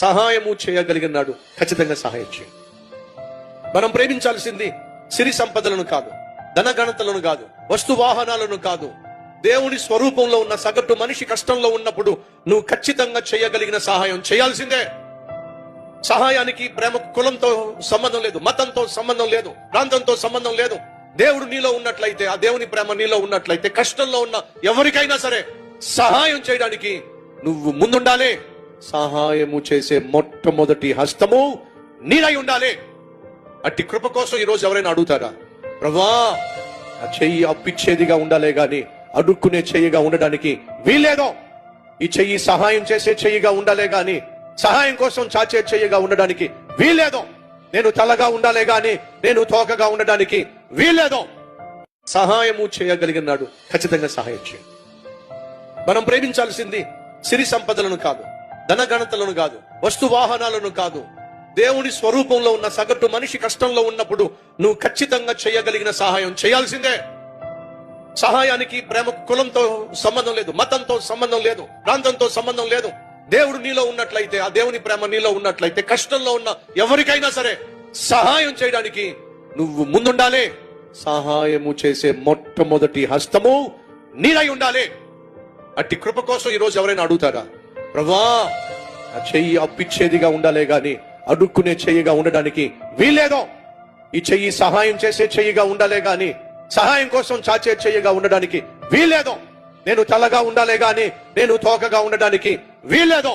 సహాయము చేయగలిగినాడు. ఖచ్చితంగా సహాయం చేయండి. మనం ప్రేమించాల్సింది సిరి సంపదలను కాదు ధనగణతలను కాదు వస్తు వాహనాలను కాదు. దేవుని స్వరూపంలో ఉన్న సగటు మనిషి కష్టంలో ఉన్నప్పుడు నువ్వు ఖచ్చితంగా చేయగలిగిన సహాయం చేయాల్సిందే. సహాయానికి ప్రేమ కులంతో సంబంధం లేదు మతంతో సంబంధం లేదు ప్రాంతంతో సంబంధం లేదు. దేవుడు నీలో ఉన్నట్లయితే ఆ దేవుని ప్రేమ నీలో ఉన్నట్లయితే కష్టంలో ఉన్న ఎవరికైనా సరే సహాయం చేయడానికి నువ్వు ముందుండాలి. సహాయము చేసే మొట్టమొదటి హస్తము నీలై ఉండాలి. అట్టి కృప కోసం ఈ రోజు ఎవరైనా అడుగుతారా? ప్రభా ఆ చెయ్యి అప్పిచ్చేదిగా ఉండాలే గాని అడుక్కునే చెయ్యిగా ఉండడానికి వీల్లేదో. ఈ చెయ్యి సహాయం చేసే చెయ్యిగా ఉండాలే గాని సహాయం కోసం చాచే చెయ్యిగా ఉండడానికి వీల్లేదో. నేను తలగా ఉండాలే గాని నేను తోకగా ఉండడానికి వీల్లేదో. సహాయము చేయగలిగినాడు. ఖచ్చితంగా సహాయం చేయండి. మనం ప్రేమించాల్సింది సిరి సంపదలను కాదు. ధనగణతలను కాదు వస్తు వాహనాలను కాదు. దేవుని స్వరూపంలో ఉన్న సగటు మనిషి కష్టంలో ఉన్నప్పుడు నువ్వు ఖచ్చితంగా చేయగలిగిన సహాయం చేయాల్సిందే. సహాయానికి ప్రేమ కులంతో సంబంధం లేదు మతంతో సంబంధం లేదు ప్రాంతంతో సంబంధం లేదు. దేవుడు నీలో ఉన్నట్లయితే ఆ దేవుని ప్రేమ నీలో ఉన్నట్లయితే కష్టంలో ఉన్న ఎవరికైనా సరే సహాయం చేయడానికి నువ్వు ముందుండాలి. సహాయము చేసే మొట్టమొదటి హస్తము నీలై ఉండాలి. అట్టి కృప కోసం ఈరోజు ఎవరైనా అడుగుతారా? ప్రభా ఆ చెయ్యి అప్పిచ్చేదిగా ఉండాలే గాని అడుక్కునే చెయ్యిగా ఉండడానికి వీల్లేదో. ఈ చెయ్యి సహాయం చేసే చెయ్యిగా ఉండాలే గాని సహాయం కోసం చాచే చెయ్యిగా ఉండడానికి వీల్లేదో. నేను తలగా ఉండాలే గాని నేను తోకగా ఉండడానికి వీల్లేదో.